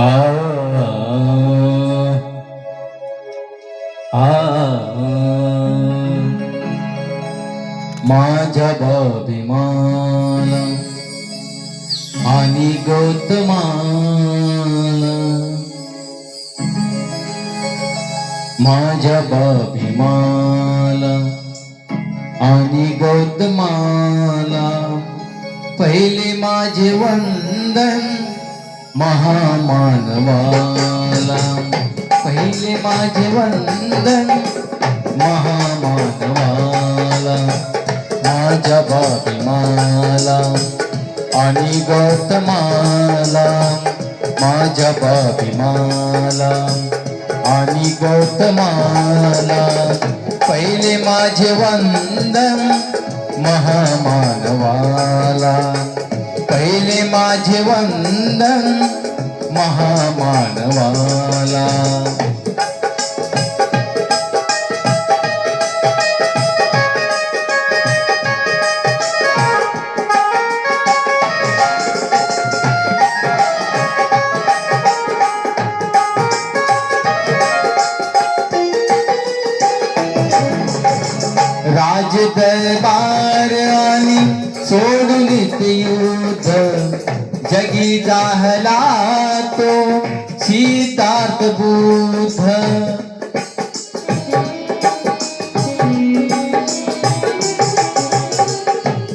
आ माझ्या बाभिमाला आणि गौतमाला माझ्या बाभिमाला आणि गौतमाला पहिले माझे वंदन महामानवाला. पहिले माझे वंदन. महामानवाला. माझ्या बाभिमाला आणि गौतमाला. माझ्या बाभिमाला आणि गौतमाला. पहिले माझे वंदन महामानवाला. पहिले माझे वंदन महामानवाला. युद्ध जगी जाहला तो सीतार्थ बुद्ध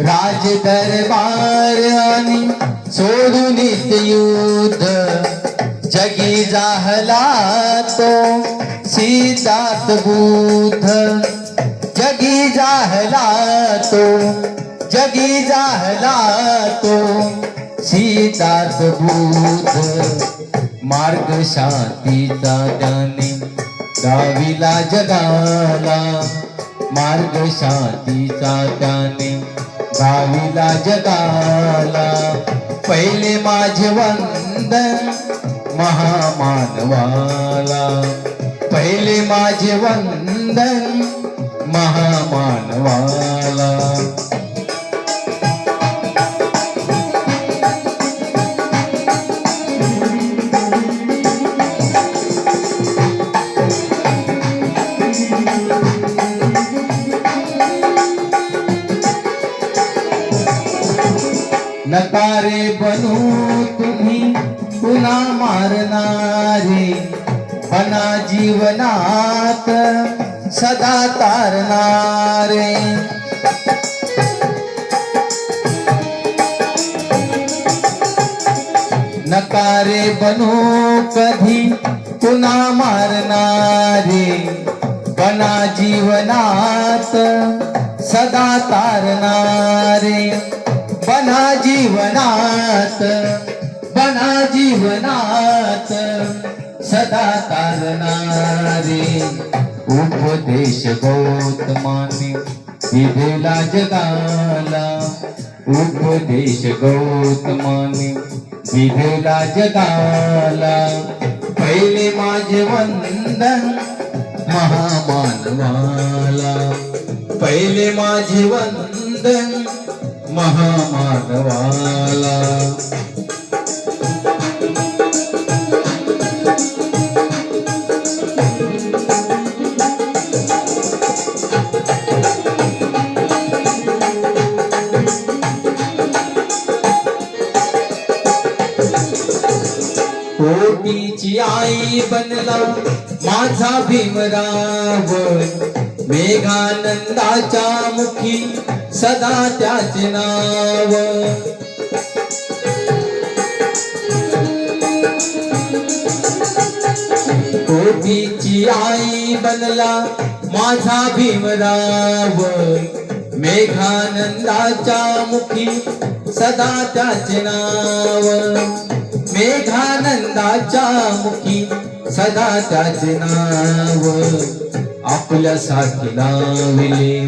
राज दरबार आणि सोडून युद्ध। जगी जाहला तो सीतार्थ बुद्ध जगी जाहला तो जगी जाहला तो सीतार्थ बुद्ध मार्ग शांतीचा त्याने गाविला जगाला. मार्ग शांतीचा त्याने गाविला जगाला. पहिले माझे वंदन महामानवाला. पहिले माझे वंदन महामानवाला. नकारे बनू तुम्ही पुन्हा मारणारे. बना जीवनात सदा तारणारे. नकारे बनू कधी पुन्हा मारणारे. बना जीवनात सदा तारणारे. जीवनात बना जीवनात सदा तारणारे. उपदेश गौतमाने दिलेला जगाला. उपदेश गौतमाने दिलेला जगाला. पहिले माझे वंदन महामानवाला. पहिले माझे वंदन महामानवाला. कोटीची आई बनला माझा भीमराव. मेघानंदाच्या मुखी सदा त्याचे नाव. कोटीची आई बनला माझा भीमराव मेघानंदाच्या मुखी सदा त्याचे नाव. मेघानंदाच्या मुखी सदा त्याचे नाव. आपल्यासाठी लावले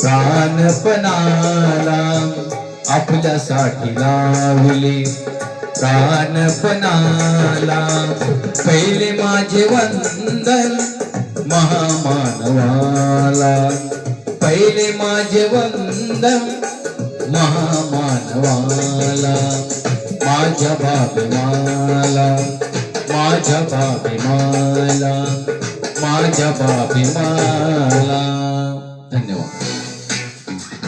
प्राणपणाला आपल्यासाठी लावले. प्राणपणाला पहिले माझे वंदन महामानवाला. पहिले माझे वंदन महामानवाला. माझ्या बाबवाला माझ्या बाबी माझ्या बाबी धन्यवाद.